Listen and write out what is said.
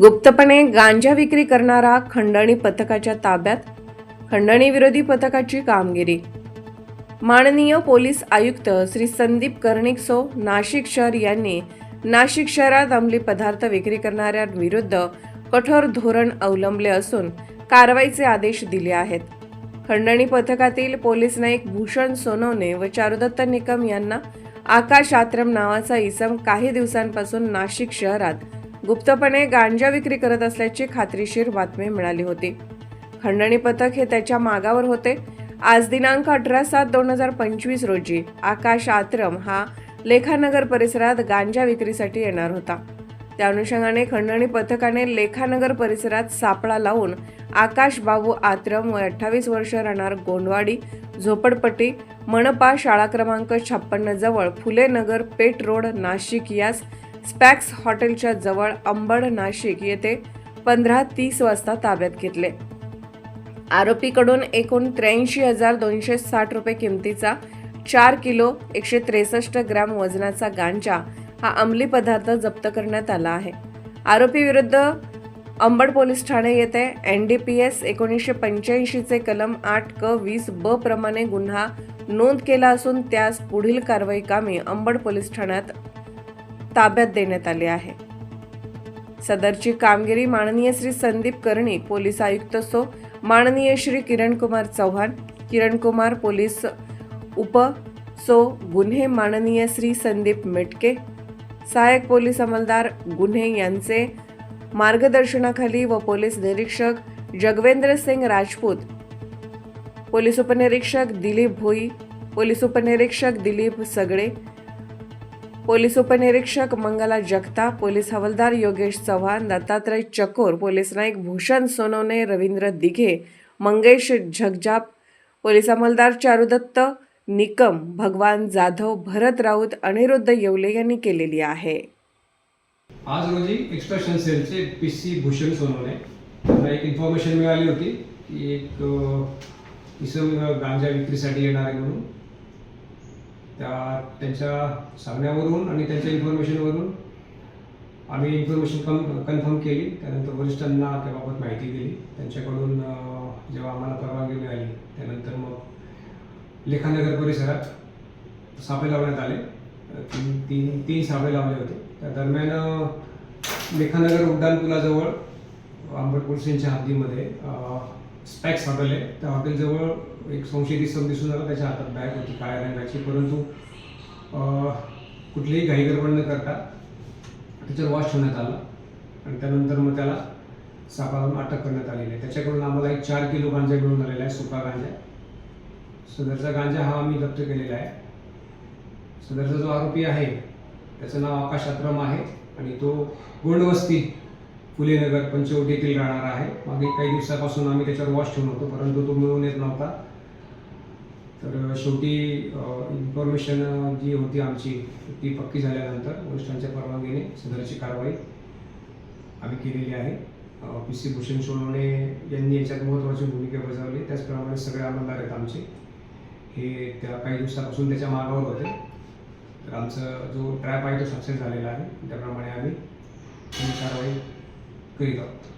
गुप्तपणे गांजा विक्री करणारा खंडणी पथकाच्या ताब्यात खंडणी विरोधी पथकाची कामगिरी. माननीय पोलीस आयुक्त श्री संदीप कर्णिकसो नाशिक शहर यांनी नाशिक शहरात अंमली पदार्थ विक्री करणाऱ्यांविरुद्ध कठोर धोरण अवलंबले असून कारवाईचे आदेश दिले आहेत. खंडणी पथकातील पोलीस नाईक भूषण सोनवणे व चारुदत्त निकम यांना आकाश आत्रम नावाचा इसम काही दिवसांपासून नाशिक शहरात गुप्तपणे गांजा विक्री करत असल्याची खात्रीशीर बातमी मिळाली होती. खंडणी पथक हे त्याच्या मागावर होते. आज दिनांक अठरा सात दोन हजार पंचवीस रोजी आकाश आत्रम हा लेखानगर परिसरात गांजा विक्रीसाठी येणार होता. त्या अनुषंगाने खंडणी पथकाने लेखानगर परिसरात सापळा लावून आकाश बाबू आत्रम व अठ्ठावीस वर्ष राहणार गोंडवाडी झोपडपट्टी मनपा शाळा क्रमांक छप्पन्न जवळ फुले नगर पेट रोड नाशिक यास स्पॅक्स हॉटेलच्या जवळ अंबड नाशिक येथे पंधरा तीस वाजता ताब्यात घेतले. आरोपीकडून एकूण त्र्याऐंशी हजार दोनशे साठ रुपये किमतीचा चार किलो एकशे त्रेसष्ट ग्रॅम वजनाचा गांजा हा अंमली पदार्थ जप्त करण्यात आला आहे. आरोपी विरुद्ध अंबड पोलीस ठाणे येथे एन डी पी एस एकोणीसशे पंच्याऐंशीचे कलम आठ क वीस ब प्रमाणे गुन्हा नोंद केला असून त्यास पुढील कारवाई कामी अंबड पोलीस ठाण्यात ताब्यात देण्यात आले आहे. सदरची कामगिरी माननीय श्री संदीप कर्णी पोलीस आयुक्त सो माननीय श्री किरणकुमार चव्हाण किरणकुमार पोलीस उप सो गुन्हे माननीय श्री संदीप मेटके सहाय्यक पोलीस अंमलदार गुन्हे यांचे मार्गदर्शनाखाली व पोलीस निरीक्षक जगवेंद्र सिंग राजपूत पोलीस उपनिरीक्षक दिलीप भोई पोलीस उपनिरीक्षक दिलीप सगळे पोलीस उपनिरीक्षक मंगला जगता पोलीस हवालदार योगेश चव्हाण दत्तात्रय चकोर पोलीस नाईक भूषण सोनवणे रवींद्र दिघे मंगेश झगजाप पोलीस अंमलदार चारुदत्त निकम भगवान जाधव भरत राऊत अनिरुद्ध येवले यांनी केलेली आहे. आज रोजी एक्स्ट्रॅक्शन सेलचे पी सी भूषण सोनवणे एक इन्फॉर्मेशन मिळाली होती की एक इसम गांजा विक्रीसाठी येणार आहे म्हणून. त्या त्यांच्या सांगण्यावरून आणि त्यांच्या इन्फॉर्मेशनवरून आम्ही इन्फॉर्मेशन कम कन्फर्म केली. त्यानंतर वरिष्ठांना त्याबाबत माहिती दिली. त्यांच्याकडून जेव्हा आम्हाला परवानगी मिळाली त्यानंतर मग लेखानगर परिसरात सापे लावण्यात आले. तीन तीन तीन सापे लावले होते. त्या दरम्यान लेखानगर उड्डाणपुलाजवळ पुलाजवळ पोलिसांच्या हद्दीमध्ये स्पॅक्स हॉटेल आहे त्या हॉटेलजवळ एक संशयित सम दिसून आला. त्याच्या हातात बॅग होती काळ्या रंगाची. परंतु कुठलीही घाईगडबड न करता त्याच्यावर वॉश ठेवण्यात आला. आणि त्यानंतर मग त्याला सापळावरून अटक करण्यात आलेली आहे. त्याच्याकडून आम्हाला एक चार किलो गांजा मिळून आलेला आहे सुका गांजा. सदरचा गांजा हा आम्ही जप्त केलेला आहे. सदरचा जो आरोपी आहे त्याचं नाव आकाश अक्रम आहे. आणि तो गोंडवस्ती फुलेनगर पंचवटी येथील राहणार आहे. मागे काही दिवसापासून आम्ही त्याच्यावर वॉच ठेवून होतो परंतु तो मिळून येत नव्हता. तर शेवटी इन्फॉर्मेशन जी होती आमची ती पक्की झाल्यानंतर वरिष्ठांच्या परवानगीने सदरची कारवाई आम्ही केलेली आहे. पी सी भूषण सोनवणे यांनी याच्यात महत्त्वाची भूमिका बजावली. त्याचप्रमाणे सगळे आमदार आहेत आमचे. हे त्या काही दिवसापासून त्याच्या मागावर होते. तर आमचा जो ट्रॅप आहे तो सक्सेस झालेला आहे. त्याप्रमाणे आम्ही कारवाई ही कारवाई करीत आहोत